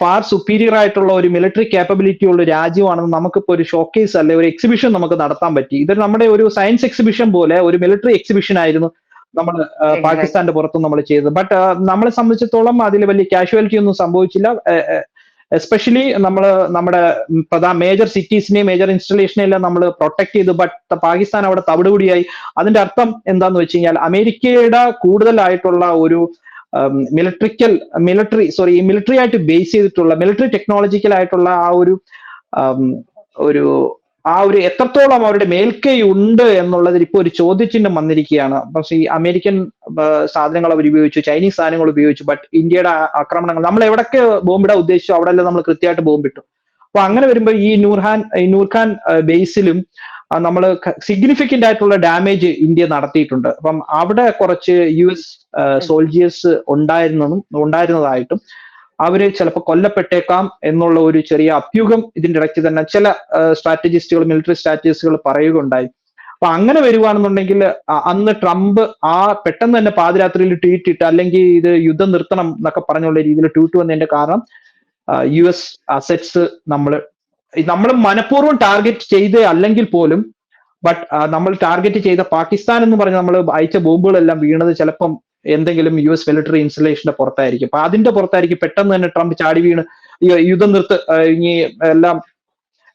B: ഫാർ സുപ്പീരിയർ ആയിട്ടുള്ള ഒരു മിലിറ്ററി കാപ്പബിലിറ്റി ഉള്ള രാജ്യമാണെന്ന് നമുക്കിപ്പോ ഒരു ഷോക്കേസ് അല്ലെ ഒരു എക്സിബിഷൻ നമുക്ക് നടത്താൻ പറ്റി. ഇത് നമ്മുടെ ഒരു സയൻസ് എക്സിബിഷൻ പോലെ ഒരു മിലിറ്ററി എക്സിബിഷൻ ആയിരുന്നു നമ്മൾ. പാകിസ്ഥാന്റെ പുറത്തും നമ്മൾ ചെയ്തത്. ബട്ട് നമ്മളെ സംബന്ധിച്ചിടത്തോളം അതിൽ വലിയ കാഷ്വാലിറ്റി ഒന്നും സംഭവിച്ചില്ല. എസ്പെഷ്യലി നമ്മൾ നമ്മുടെ പ്രധാന മേജർ സിറ്റീസിനെയും മേജർ ഇൻസ്റ്റലേഷനെ എല്ലാം നമ്മൾ പ്രൊട്ടക്ട് ചെയ്തു ബട്ട് പാകിസ്ഥാൻ അവിടെ തവിടുകൂടിയായി. അതിന്റെ അർത്ഥം എന്താന്ന് വെച്ച് കഴിഞ്ഞാൽ അമേരിക്കയുടെ കൂടുതലായിട്ടുള്ള ഒരു മിലിട്രിക്കൽ മിലിറ്ററി സോറി മിലിറ്ററി ആയിട്ട് ബേസ് ചെയ്തിട്ടുള്ള മിലിറ്ററി ടെക്നോളജിക്കൽ ആയിട്ടുള്ള ആ ഒരു ഒരു ആ ഒരു എത്രത്തോളം അവരുടെ മേൽക്കൈ ഉണ്ട് എന്നുള്ളതിൽ ഇപ്പോൾ ഒരു ചോദ്യചിഹ്നം വന്നിരിക്കുകയാണ്. പക്ഷെ ഈ അമേരിക്കൻ സാധനങ്ങൾ അവർ ഉപയോഗിച്ചു ചൈനീസ് സാധനങ്ങൾ ഉപയോഗിച്ചു ബട്ട് ഇന്ത്യയുടെ ആക്രമണങ്ങൾ നമ്മൾ എവിടൊക്കെ ബോംബിടാൻ ഉദ്ദേശിച്ചു അവിടെ നമ്മൾ കൃത്യമായിട്ട് ബോംബിട്ടു അപ്പൊ അങ്ങനെ വരുമ്പോൾ ഈ നൂർഹാൻ ഈ നൂർഖാൻ ബേസിലും നമ്മൾ സിഗ്നിഫിക്കന്റ് ആയിട്ടുള്ള ഡാമേജ് ഇന്ത്യ നടത്തിയിട്ടുണ്ട്. അപ്പം അവിടെ കുറച്ച് യു എസ് സോൾജിയേഴ്സ് ഉണ്ടായിരുന്നതും ഉണ്ടായിരുന്നതായിട്ടും അവർ ചിലപ്പോൾ കൊല്ലപ്പെട്ടേക്കാം എന്നുള്ള ഒരു ചെറിയ അഭ്യൂഹം ഇതിന്റെ ഇടയ്ക്ക് തന്നെ ചില സ്ട്രാറ്റജിസ്റ്റുകൾ മിലിറ്ററി സ്ട്രാറ്റജിസ്റ്റുകൾ പറയുകയുണ്ടായി. അപ്പൊ അങ്ങനെ വരുവാണെന്നുണ്ടെങ്കിൽ അന്ന് ട്രംപ് ആ പെട്ടെന്ന് തന്നെ പാതിരാത്രിയിൽ ട്വീറ്റ് ഇട്ട് അല്ലെങ്കിൽ ഇത് യുദ്ധം നിർത്തണം എന്നൊക്കെ പറഞ്ഞുള്ള രീതിയിൽ ട്വീറ്റ് വന്നതിന്റെ കാരണം യു എസ് അസറ്റ്സ് നമ്മൾ നമ്മൾ മനഃപൂർവം ടാർഗറ്റ് ചെയ്ത് അല്ലെങ്കിൽ പോലും ബട്ട് നമ്മൾ ടാർഗറ്റ് ചെയ്ത പാകിസ്ഥാൻ എന്ന് പറഞ്ഞ നമ്മൾ അയച്ച ബോംബുകളെല്ലാം വീണത് ചിലപ്പം എന്തെങ്കിലും യു എസ് മിലിറ്ററി ഇൻസ്റ്റലേഷന്റെ പുറത്തായിരിക്കും. അപ്പൊ അതിന്റെ പുറത്തായിരിക്കും പെട്ടെന്ന് തന്നെ ട്രംപ് ചാടി വീണ് യുദ്ധം നിർത്ത് ഇനി എല്ലാം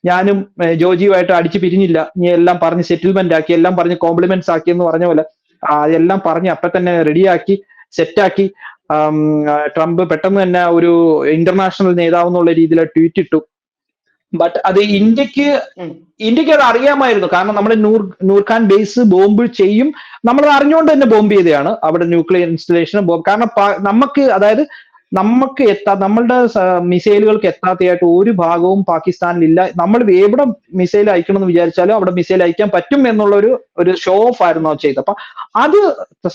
B: ഞാനും ജോജിയുമായിട്ട് അടിച്ചു പിരിഞ്ഞില്ല. ഇനി എല്ലാം പറഞ്ഞ് സെറ്റിൽമെന്റ് ആക്കി എല്ലാം പറഞ്ഞ് കോംപ്ലിമെന്റ്സ് ആക്കി എന്ന് പറഞ്ഞ പോലെ അതെല്ലാം പറഞ്ഞ് അപ്പൊ തന്നെ റെഡിയാക്കി സെറ്റാക്കി ട്രംപ് പെട്ടെന്ന് തന്നെ ഒരു ഇന്റർനാഷണൽ നേതാവ് എന്നുള്ള രീതിയിൽ ട്വീറ്റ് ഇട്ടു. ബട്ട് അത്
A: ഇന്ത്യയ്ക്ക്
B: ഇന്ത്യയ്ക്ക് അത് അറിയാമായിരുന്നു. കാരണം നമ്മുടെ നൂർ നൂർഖാൻ ബേസ് ബോംബ് ചെയ്യും. നമ്മൾ അറിഞ്ഞുകൊണ്ട് തന്നെ ബോംബ് ചെയ്തതാണ് അവിടെ ന്യൂക്ലിയർ ഇൻസ്റ്റലേഷൻ ബോംബ് കാരണം നമുക്ക് അതായത് നമുക്ക് എത്താ നമ്മളുടെ മിസൈലുകൾക്ക് എത്താത്തതായിട്ട് ഒരു ഭാഗവും പാകിസ്ഥാനിലില്ല. നമ്മൾ എവിടെ മിസൈൽ അയക്കണമെന്ന് വിചാരിച്ചാലും അവിടെ മിസൈൽ അയക്കാൻ പറ്റും എന്നുള്ള ഒരു ഒരു ഷോ ഓഫ് ആയിരുന്നു അത് ചെയ്തത്. അപ്പൊ അത്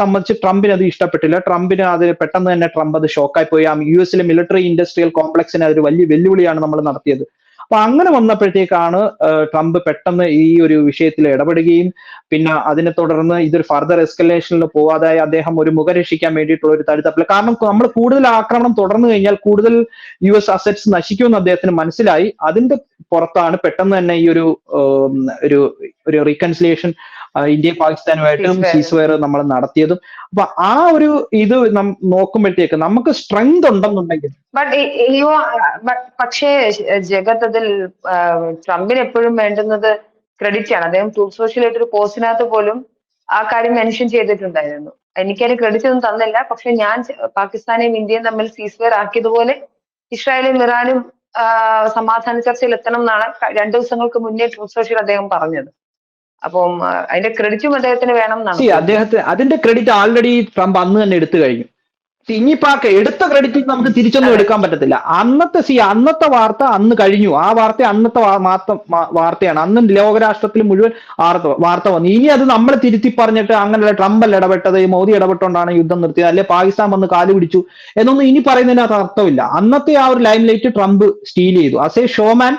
B: സംബന്ധിച്ച് ട്രംപിന് അത് ഇഷ്ടപ്പെട്ടില്ല. ട്രംപിന് അത് പെട്ടെന്ന് തന്നെ ട്രംപ് അത് ഷോക്കായി പോയി. ആ യു എസിലെ മിലിറ്ററി ഇൻഡസ്ട്രിയൽ കോംപ്ലക്സിന് അതൊരു വലിയ വെല്ലുവിളിയാണ് നമ്മൾ നടത്തിയത്. അപ്പൊ അങ്ങനെ വന്നപ്പോഴത്തേക്കാണ് ട്രംപ് പെട്ടെന്ന് ഈ ഒരു വിഷയത്തിൽ ഇടപെടുകയും പിന്നെ അതിനെ തുടർന്ന് ഇതൊരു ഫർദർ എസ്കലേഷനിൽ പോവാതായി അദ്ദേഹം ഒരു മുഖരക്ഷിക്കാൻ വേണ്ടിയിട്ടുള്ള ഒരു തടുത്തപ്പില്ല കാരണം നമ്മൾ കൂടുതൽ ആക്രമണം തുടർന്നു കഴിഞ്ഞാൽ കൂടുതൽ യു എസ് അസറ്റ്സ് നശിക്കുമെന്ന് അദ്ദേഹത്തിന് മനസ്സിലായി. അതിന്റെ പുറത്താണ് പെട്ടെന്ന് തന്നെ ഈ ഒരു ഒരു ഒരു റീകൺസിലിയേഷൻ ഇന്ത്യയും പാകിസ്ഥാനുമായിട്ടും. സീസ്വയർ നമ്മൾ നടത്തിയതും. അപ്പൊ ആ ഒരു ഇത് നോക്കുമ്പോഴത്തേക്ക് നമുക്ക് സ്ട്രെങ്ത് ഉണ്ടെന്നുണ്ടെങ്കിൽ.
A: പക്ഷേ ജഗത് അതിൽ ട്രംപിന് എപ്പോഴും വേണ്ടുന്നത് ക്രെഡിറ്റ് ആണ്. അദ്ദേഹം ട്രൂത്ത് സോഷ്യലായിട്ട് ഒരു പോസ്റ്റിനകത്ത് പോലും ആ കാര്യം മെൻഷൻ ചെയ്തിട്ടുണ്ടായിരുന്നു. എനിക്കതിന് ക്രെഡിറ്റ് ഒന്നും തന്നില്ല. പക്ഷെ ഞാൻ പാകിസ്ഥാനെയും ഇന്ത്യയും തമ്മിൽ സീസ്വെയർ ആക്കിയതുപോലെ ഇസ്രായേലും ഇറാനും സമാധാന ചർച്ചയിൽ എത്തണം എന്നാണ് രണ്ടു ദിവസങ്ങൾക്ക് മുന്നേ ട്രൂത്ത് സോഷ്യൽ അദ്ദേഹം പറഞ്ഞത്. അപ്പം അതിന്റെ ക്രെഡിറ്റും അദ്ദേഹത്തിന് വേണം എന്നാണ്
B: സി അദ്ദേഹത്തെ അതിന്റെ ക്രെഡിറ്റ് ഓൾറെഡി ട്രംപ് അന്ന് തന്നെ എടുത്തു കഴിഞ്ഞു. ഇനിയിപ്പോ എടുത്ത ക്രെഡിറ്റ് നമുക്ക് തിരിച്ചൊന്നും. എടുക്കാൻ പറ്റത്തില്ല. അന്നത്തെ സി അന്നത്തെ വാർത്ത അന്ന് കഴിഞ്ഞു. ആ വാർത്ത അന്നത്തെ വാർത്തയാണ്. അന്ന് ലോകരാഷ്ട്രത്തിൽ മുഴുവൻ വാർത്ത വന്നു. ഇനി അത് നമ്മൾ തിരുത്തി പറഞ്ഞിട്ട് അങ്ങനെയുള്ള ട്രംപ് അല്ല ഇടപെട്ടത്? മോദി ഇടപെട്ടുകൊണ്ടാണ് യുദ്ധം നിർത്തിയത്. അല്ലെ പാകിസ്ഥാൻ വന്ന് കാൽ പിടിച്ചു? എന്നൊന്നും ഇനി പറയുന്നതിനകത്ത് അർത്ഥമില്ല. അന്നത്തെ ആ ഒരു ലൈൻ ലൈറ്റ് ട്രംപ് സ്റ്റീൽ ചെയ്തു. ആസ് എ ഷോമാൻ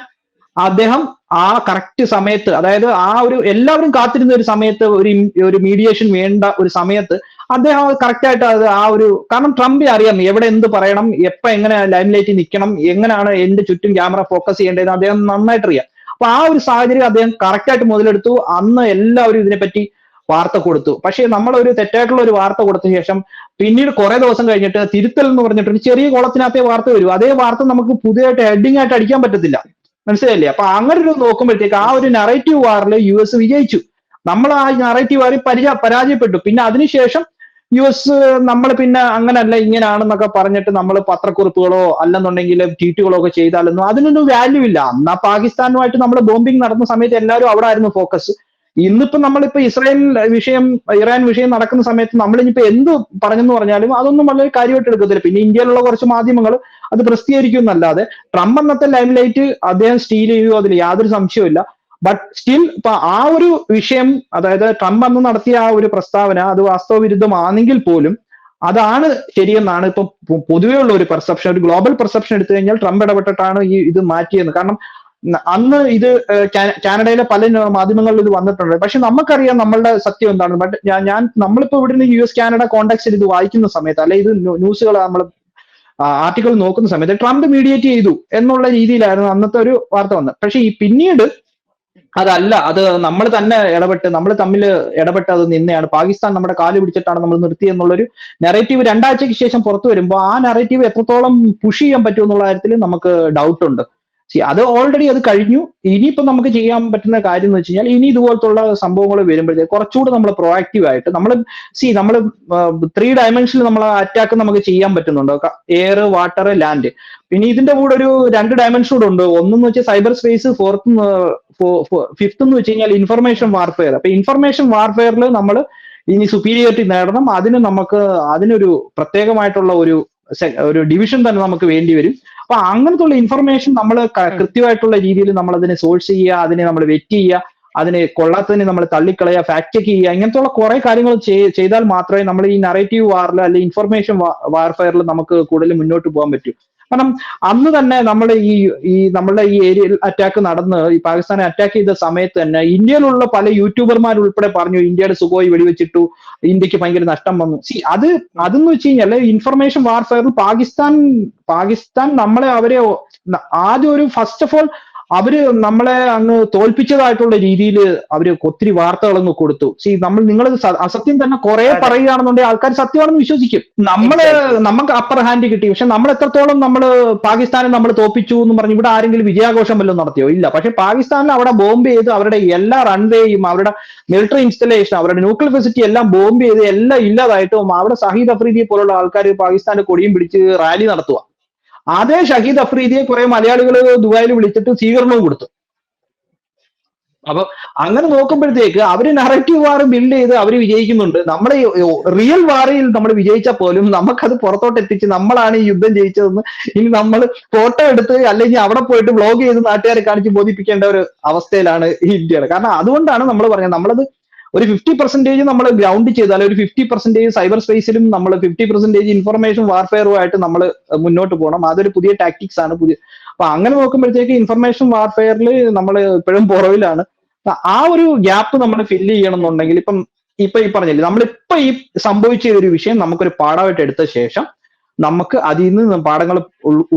B: അദ്ദേഹം ആ കറക്റ്റ് സമയത്ത് അതായത് ആ ഒരു എല്ലാവരും കാത്തിരുന്ന ഒരു സമയത്ത് ഒരു ഒരു മീഡിയേഷൻ വേണ്ട ഒരു സമയത്ത് അദ്ദേഹം കറക്റ്റ് ആയിട്ട് അത് ആ ഒരു കാരണം ട്രംപിന് അറിയാം എവിടെ എന്ത് പറയണം എപ്പോ എങ്ങനെ ലൈം ലൈറ്റിൽ നിൽക്കണം എങ്ങനെയാണ് എന്റെ ചുറ്റും ക്യാമറ ഫോക്കസ് ചെയ്യേണ്ടതെന്ന് അദ്ദേഹം നന്നായിട്ട് അറിയാം. അപ്പൊ ആ ഒരു സാഹചര്യം അദ്ദേഹം കറക്റ്റ് ആയിട്ട് മുതലെടുത്തു. അന്ന് എല്ലാവരും ഇതിനെപ്പറ്റി വാർത്ത കൊടുത്തു. പക്ഷേ നമ്മൾ ഒരു തെറ്റായിട്ടുള്ള ഒരു വാർത്ത കൊടുത്ത ശേഷം പിന്നീട് കുറെ ദിവസം കഴിഞ്ഞിട്ട് തിരുത്തൽ എന്ന് പറഞ്ഞിട്ട് ഒരു ചെറിയ കോളത്തിനകത്തെ വാർത്ത വരും. അതേ വാർത്ത നമുക്ക് പുതിയതായിട്ട് ഹെഡിങ് ആയിട്ട് അടിക്കാൻ പറ്റത്തില്ല. മനസ്സിലായില്ലേ? അപ്പൊ അങ്ങനെ ഒരു നോക്കുമ്പോഴത്തേക്ക് ആ ഒരു നറേറ്റീവ് വാറിൽ യു എസ് വിജയിച്ചു. നമ്മൾ ആ നറേറ്റീവ് വാറിൽ പരിച പരാജയപ്പെട്ടു. പിന്നെ അതിനുശേഷം യു എസ് നമ്മൾ പിന്നെ അങ്ങനല്ല ഇങ്ങനെയാണെന്നൊക്കെ പറഞ്ഞിട്ട് നമ്മൾ പത്രക്കുറിപ്പുകളോ അല്ലെന്നുണ്ടെങ്കിൽ ട്വീറ്റുകളോ ഒക്കെ ചെയ്താലൊന്നും അതിനൊന്നും വാല്യൂ ഇല്ല. അന്ന് ആ പാകിസ്ഥാനുമായിട്ട് നമ്മൾ ബോംബിംഗ് നടന്ന സമയത്ത് എല്ലാവരും അവിടെ ആയിരുന്നു ഫോക്കസ് ഇന്നിപ്പോ നമ്മളിപ്പോ ഇസ്രായേൽ വിഷയം ഇറാൻ വിഷയം നടക്കുന്ന സമയത്ത് നമ്മൾ ഇനിയിപ്പോ എന്ത് പറഞ്ഞെന്ന് പറഞ്ഞാലും അതൊന്നും വളരെ കാര്യമായിട്ട് എടുക്കത്തില്ല. പിന്നെ ഇന്ത്യയിലുള്ള കുറച്ച് മാധ്യമങ്ങൾ അത് പ്രസിദ്ധീകരിക്കും എന്നല്ലാതെ ട്രംപ് എന്നത്തെ ലൈം ലൈറ്റ് അദ്ദേഹം സ്റ്റീൽ ചെയ്യുമോ അതിൽ യാതൊരു സംശയവുമില്ല. ബട്ട് സ്റ്റിൽ ഇപ്പൊ ആ ഒരു വിഷയം അതായത് ട്രംപ് അന്ന് നടത്തിയ ആ ഒരു പ്രസ്താവന അത് വാസ്തവ വിരുദ്ധമാണെങ്കിൽ പോലും അതാണ് ശരിയെന്നാണ് ഇപ്പൊ പൊതുവെയുള്ള ഒരു പെർസെപ്ഷൻ ഒരു ഗ്ലോബൽ പെർസെപ്ഷൻ എടുത്തു കഴിഞ്ഞാൽ ട്രംപ് ഇടപെട്ടിട്ടാണ് ഈ ഇത് മാറ്റിയെന്ന്. കാരണം അന്ന് ഇത് കാനഡയിലെ പല മാധ്യമങ്ങളിൽ ഇത് വന്നിട്ടുണ്ട്. പക്ഷെ നമുക്കറിയാം നമ്മളുടെ സത്യം എന്താണ്. ബട്ട് ഞാൻ നമ്മളിപ്പോ ഇവിടുന്ന് യു എസ് കാനഡ കോണ്ടാക്സിൽ ഇത് വായിക്കുന്ന സമയത്ത് അല്ലെ ഇത് ന്യൂസുകൾ നമ്മൾ ആർട്ടിക്കിൾ നോക്കുന്ന സമയത്ത് ട്രംപ് മീഡിയേറ്റ് ചെയ്തു എന്നുള്ള രീതിയിലായിരുന്നു അന്നത്തെ ഒരു വാർത്ത വന്നത്. പക്ഷെ ഈ പിന്നീട് അതല്ല അത് നമ്മൾ തന്നെ ഇടപെട്ട് നമ്മൾ തമ്മിൽ ഇടപെട്ട് അത് നിന്നെയാണ്. പാകിസ്ഥാൻ നമ്മുടെ കാൽ പിടിച്ചിട്ടാണ് നമ്മൾ നിർത്തിയത് എന്നുള്ളൊരു നെറേറ്റീവ് രണ്ടാഴ്ചയ്ക്ക് ശേഷം പുറത്തു വരുമ്പോൾ ആ നെറേറ്റീവ് എത്രത്തോളം പുഷ് ചെയ്യാൻ പറ്റും എന്നുള്ള കാര്യത്തിൽ നമുക്ക് ഡൗട്ട് ഉണ്ട്. അത് ഓൾറെഡി അത് കഴിഞ്ഞു. ഇനിയിപ്പോ നമുക്ക് ചെയ്യാൻ പറ്റുന്ന കാര്യം എന്ന് വെച്ച് കഴിഞ്ഞാൽ ഇനി ഇതുപോലത്തുള്ള സംഭവങ്ങൾ വരുമ്പോഴത്തേക്ക് കുറച്ചുകൂടെ നമ്മൾ പ്രോആക്റ്റീവ് ആയിട്ട് നമ്മൾ സി നമ്മൾ ത്രീ ഡയമെൻഷനിൽ നമ്മൾ അറ്റാക്ക് നമുക്ക് ചെയ്യാൻ പറ്റുന്നുണ്ട്. എയർ വാട്ടർ ലാൻഡ് പിന്നെ ഇതിന്റെ കൂടെ ഒരു രണ്ട് ഡയമെൻഷൻ കൂടെ ഉണ്ട്. ഒന്നെന്ന് വെച്ചാൽ സൈബർ സ്പേസ് ഫോർത്ത് ഫിഫ്ത്ത് എന്ന് വെച്ച് കഴിഞ്ഞാൽ ഇൻഫർമേഷൻ വാർഫെയർ അപ്പൊ ഇൻഫർമേഷൻ വാർഫെയറിൽ നമ്മൾ ഇനി സുപ്പീരിയോറിറ്റി നേടണം. അതിന് നമുക്ക് അതിനൊരു പ്രത്യേകമായിട്ടുള്ള ഒരു ഒരു ഡിവിഷൻ തന്നെ നമുക്ക് വേണ്ടി വരും. അപ്പൊ അങ്ങനത്തെ ഉള്ള ഇൻഫർമേഷൻ നമ്മൾ കൃത്യമായിട്ടുള്ള രീതിയിൽ നമ്മൾ അതിനെ സോഴ്സ് ചെയ്യുക അതിനെ നമ്മൾ വെറ്റ് ചെയ്യുക അതിനെ കൊള്ളാത്തതിനെ നമ്മൾ തള്ളിക്കളയുക ഫാക്ട് ചെക്ക് ചെയ്യുക ഇങ്ങനത്തെ കുറെ കാര്യങ്ങൾ ചെയ്താൽ മാത്രമേ നമ്മൾ ഈ നറേറ്റീവ് വാറിൽ അല്ലെങ്കിൽ ഇൻഫർമേഷൻ വാർഫെയറിൽ നമുക്ക് കൂടുതൽ മുന്നോട്ട് പോകാൻ പറ്റൂ. കാരണം അന്ന് തന്നെ നമ്മൾ ഈ ഈ നമ്മളുടെ ഈ ഏരിയയിൽ അറ്റാക്ക് നടന്ന് ഈ പാകിസ്ഥാനെ അറ്റാക്ക് ചെയ്ത സമയത്ത് തന്നെ ഇന്ത്യയിലുള്ള പല യൂട്യൂബർമാർ ഉൾപ്പെടെ പറഞ്ഞു ഇന്ത്യയുടെ സുഖമായി വെടിവെച്ചിട്ടു ഇന്ത്യയ്ക്ക് ഭയങ്കര നഷ്ടം വന്നു. സി അത് അതെന്ന് വെച്ച് കഴിഞ്ഞാൽ ഇൻഫർമേഷൻ വാർഫെയറിൽ പാകിസ്ഥാൻ പാകിസ്ഥാൻ നമ്മളെ അവരെ ആദ്യം ഒരു ഫസ്റ്റ് ഓഫ് ഓൾ അവർ നമ്മളെ അങ്ങ് തോൽപ്പിച്ചതായിട്ടുള്ള രീതിയിൽ അവർ ഒത്തിരി വാർത്തകൾ അങ്ങ് കൊടുത്തു. സി നമ്മൾ നിങ്ങൾ അസത്യം തന്നെ കുറെ. പറയുകയാണെന്നുണ്ടെങ്കിൽ ആൾക്കാർ സത്യമാണെന്ന് വിശ്വസിക്കും. നമ്മൾ നമുക്ക് അപ്പർ ഹാൻഡ് കിട്ടി. പക്ഷെ നമ്മൾ എത്രത്തോളം നമ്മൾ പാകിസ്ഥാനെ നമ്മൾ തോപ്പിച്ചു എന്ന് പറഞ്ഞു ഇവിടെ ആരെങ്കിലും വിജയാഘോഷം വല്ലതും നടത്തിയോ? ഇല്ല. പക്ഷെ പാകിസ്ഥാനിൽ അവിടെ ബോംബ് ചെയ്ത് അവരുടെ എല്ലാ റൺവേയും അവരുടെ മിലിറ്ററി ഇൻസ്റ്റലേഷൻ അവരുടെ ന്യൂക്ലിയർ ഫെസിലിറ്റി എല്ലാം ബോംബ് ചെയ്ത് എല്ലാം ഇല്ലാതായിട്ടും അവിടെ സഹീദ് അഫ്രീദിയെ പോലുള്ള ആൾക്കാർ പാകിസ്ഥാന്റെ കൊടിയും പിടിച്ച് റാലി നടത്തുക അതേ ഷഹീദ് അഫ്രീദിയെ കുറെ മലയാളികൾ ദുബായിൽ വിളിച്ചിട്ട് സ്വീകരണവും കൊടുത്തു. അപ്പൊ അങ്ങനെ നോക്കുമ്പോഴത്തേക്ക് അവർ നറേറ്റീവ് വാർ ബിൽഡ് ചെയ്ത് അവർ വിജയിക്കുന്നുണ്ട്. നമ്മുടെ റിയൽ വാറിയിൽ നമ്മൾ വിജയിച്ചാൽ പോലും നമുക്കത് പുറത്തോട്ട് എത്തിച്ച് നമ്മളാണ് ഈ യുദ്ധം ജയിച്ചതെന്ന് ഇനി നമ്മൾ ഫോട്ടോ എടുത്ത് അല്ലെങ്കിൽ അവിടെ പോയിട്ട് വ്ളോഗ് ചെയ്ത് നാട്ടുകാരെ കാണിച്ച് ബോധിപ്പിക്കേണ്ട ഒരു അവസ്ഥയിലാണ് ഇന്ത്യയുടെ. കാരണം അതുകൊണ്ടാണ് നമ്മൾ പറഞ്ഞത്. നമ്മളത് ഒരു ഫിഫ്റ്റി പെർസെന്റേജ് നമ്മൾ ഗ്രൗണ്ട് ചെയ്താൽ ഒരു ഫിഫ്റ്റി പെർസെന്റേജ് സൈബർ സ്പേസിലും നമ്മൾ ഫിഫ്റ്റി പെർസെന്റേജ് ഇൻഫർമേഷൻ വാർഫെയറുമായിട്ട് നമ്മൾ മുന്നോട്ട് പോകണം അതൊരു പുതിയ ടാക്ടിക്സ് ആണ് പുതിയ അപ്പൊ അങ്ങനെ നോക്കുമ്പോഴത്തേക്ക് ഇൻഫർമേഷൻ വാർഫെയറിൽ നമ്മൾ ഇപ്പോഴും പുറവിലാണ് ആ ഒരു ഗ്യാപ്പ് നമ്മൾ ഫില്ല് ചെയ്യണം എന്നുണ്ടെങ്കിൽ ഇപ്പം ഇപ്പൊ ഈ പറഞ്ഞില്ലേ നമ്മളിപ്പോ ഈ സംഭവിച്ച ഒരു വിഷയം നമുക്കൊരു പാഠമായിട്ട് എടുത്ത ശേഷം നമുക്ക് അതിൽ നിന്ന് പാഠങ്ങൾ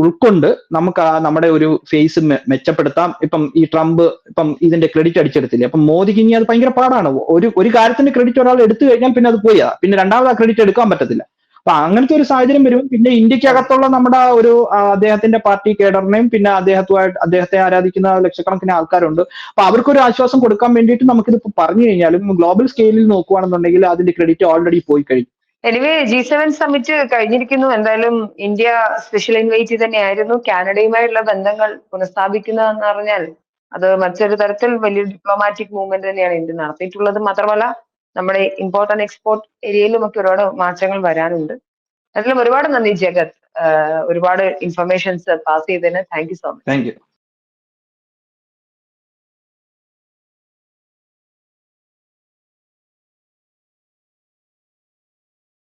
B: ഉൾക്കൊണ്ട് നമുക്ക് നമ്മുടെ ഒരു ഫേസ് മെച്ചപ്പെടുത്താം. ഇപ്പം ഈ ട്രംപ് ഇപ്പം ഇതിന്റെ ക്രെഡിറ്റ് അടിച്ചെടുത്തില്ലേ? അപ്പം മോദിക്ക് ഇനി അത് ഭയങ്കര പാടാണ്. ഒരു ഒരു കാര്യത്തിന്റെ ക്രെഡിറ്റ് ഒരാൾ എടുത്തു കഴിഞ്ഞാൽ പിന്നെ അത് പോയാ. പിന്നെ രണ്ടാമത് ആ ക്രെഡിറ്റ് എടുക്കാൻ പറ്റത്തില്ല. അപ്പൊ അങ്ങനത്തെ ഒരു സാഹചര്യം വരും പിന്നെ ഇന്ത്യക്കകത്തുള്ള നമ്മുടെ ഒരു അദ്ദേഹത്തിന്റെ പാർട്ടി കേഡറിനെയും പിന്നെ അദ്ദേഹത്തുമായിട്ട് അദ്ദേഹത്തെ ആരാധിക്കുന്ന ലക്ഷക്കണക്കിന് ആൾക്കാരുണ്ട്. അപ്പൊ അവർക്കൊരു ആശ്വാസം കൊടുക്കാൻ വേണ്ടിയിട്ട് നമുക്കിത് പറഞ്ഞു കഴിഞ്ഞാലും ഗ്ലോബൽ സ്കെയിലിൽ നോക്കുകയാണെന്നുണ്ടെങ്കിൽ അതിന്റെ ക്രെഡിറ്റ് ഓൾറെഡി പോയി കഴിഞ്ഞു.
A: എനിവേ ജി സെവൻ സമ്മിറ്റ് കഴിഞ്ഞിരിക്കുന്നു. എന്തായാലും ഇന്ത്യ സ്പെഷ്യൽ ഇൻവൈറ്റി തന്നെയായിരുന്നു. കാനഡയുമായുള്ള ബന്ധങ്ങൾ പുനഃസ്ഥാപിക്കുന്നതെന്ന് പറഞ്ഞാൽ അത് മറ്റൊരു തരത്തിൽ വലിയൊരു ഡിപ്ലോമാറ്റിക് മൂവ്മെന്റ് തന്നെയാണ് ഇന്ത്യ നടത്തിയിട്ടുള്ളത്. മാത്രമല്ല നമ്മുടെ ഇമ്പോർട്ടന്റ് എക്സ്പോർട്ട് ഏരിയയിലും ഒക്കെ ഒരുപാട് മാറ്റങ്ങൾ വരാനുണ്ട്. അതിലും ഒരുപാട് നന്ദി ജഗത്. ഒരുപാട് ഇൻഫർമേഷൻസ് പാസ് ചെയ്തതിന് thank you so much
B: thank you